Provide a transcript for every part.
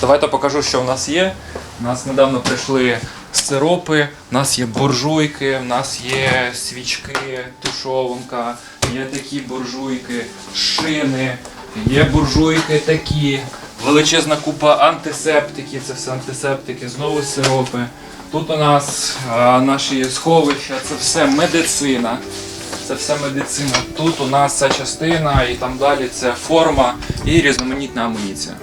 Давайте покажу, що в нас є. У нас недавно прийшли сиропи, у нас є буржуйки, у нас є свічки, тушовинка, є такі буржуйки, шини, є буржуйки такі, величезна купа антисептиків, це все антисептики, знову сиропи. Тут у нас а, наші сховища, це все медицина. Це все медицина. Тут у нас ця частина і там далі це форма і різноманітна амуніція.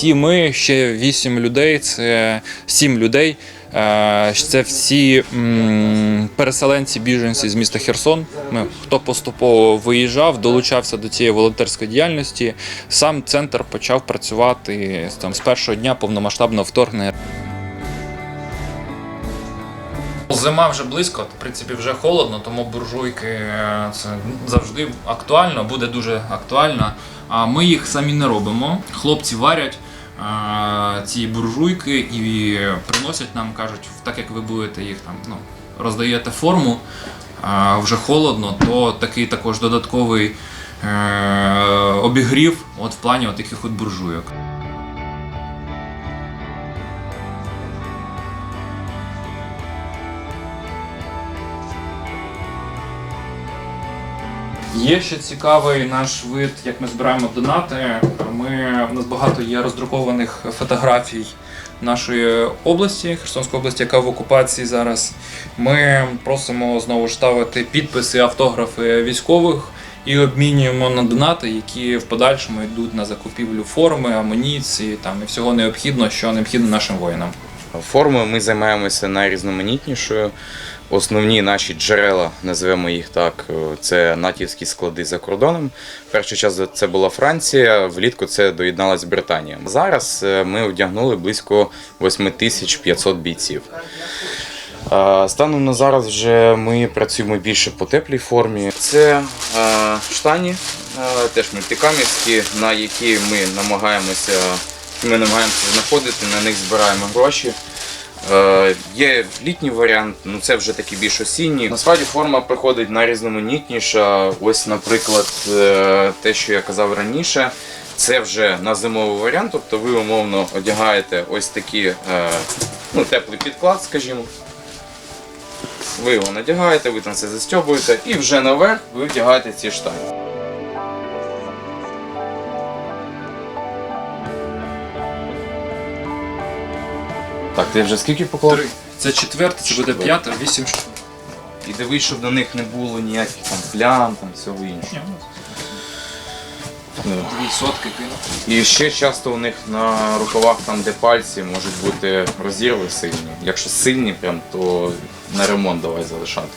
Всі ми, ще вісім людей, це сім людей. е, Це всі переселенці, біженці з міста Херсон. Ми, хто поступово виїжджав, долучався до цієї волонтерської діяльності. Сам центр почав працювати там, з першого дня повномасштабного вторгнення. Зима вже близько, в принципі, вже холодно, тому буржуйки е, це завжди актуально, буде дуже актуально. А ми їх самі не робимо. Хлопці варять ці буржуйки і приносять нам, кажуть, так як ви будете їх там ну, роздаєте форму, а вже холодно, то такий також додатковий е, обігрів от в плані от таких от буржуйок. Є ще цікавий наш вид, як ми збираємо донати. Ми, у нас багато є роздрукованих фотографій нашої області, Херсонської області, яка в окупації зараз. Ми просимо знову ж ставити підписи, автографи військових і обмінюємо на донати, які в подальшому йдуть на закупівлю форми, амуніції там, і всього необхідного, що необхідно нашим воїнам. Формою ми займаємося найрізноманітнішою. Основні наші джерела, називаємо їх так, це натівські склади за кордоном. Перший час це була Франція, влітку це доєдналась Британія. Зараз е, ми одягнули близько 8500 бійців. Е, Станом на зараз вже ми працюємо більше по теплій формі. Це е, штані, е, теж мультикамівські, на які ми намагаємося, ми намагаємося знаходити, на них збираємо гроші. Е, є літній варіант, ну це вже такий більш осінній. Насправді форма приходить найрізноманітніша. Ось, наприклад, е, те, що я казав раніше, це вже на зимовий варіант. Тобто ви умовно одягаєте ось такі е, ну, теплий підклад, скажімо. Ви його надягаєте, ви там це застьобуєте, і вже наверх ви вдягаєте ці штані. Так, ти вже скільки поклав? Три. Це четверте, це буде п'яте, вісім штук. І дивись, щоб на них не було ніяких там плям, там всього іншого. Ну. Дві сотки кинув. І ще часто у них на рукавах, там де пальці, можуть бути розірви сильні. Якщо сильні, прям, то на ремонт давай залишати.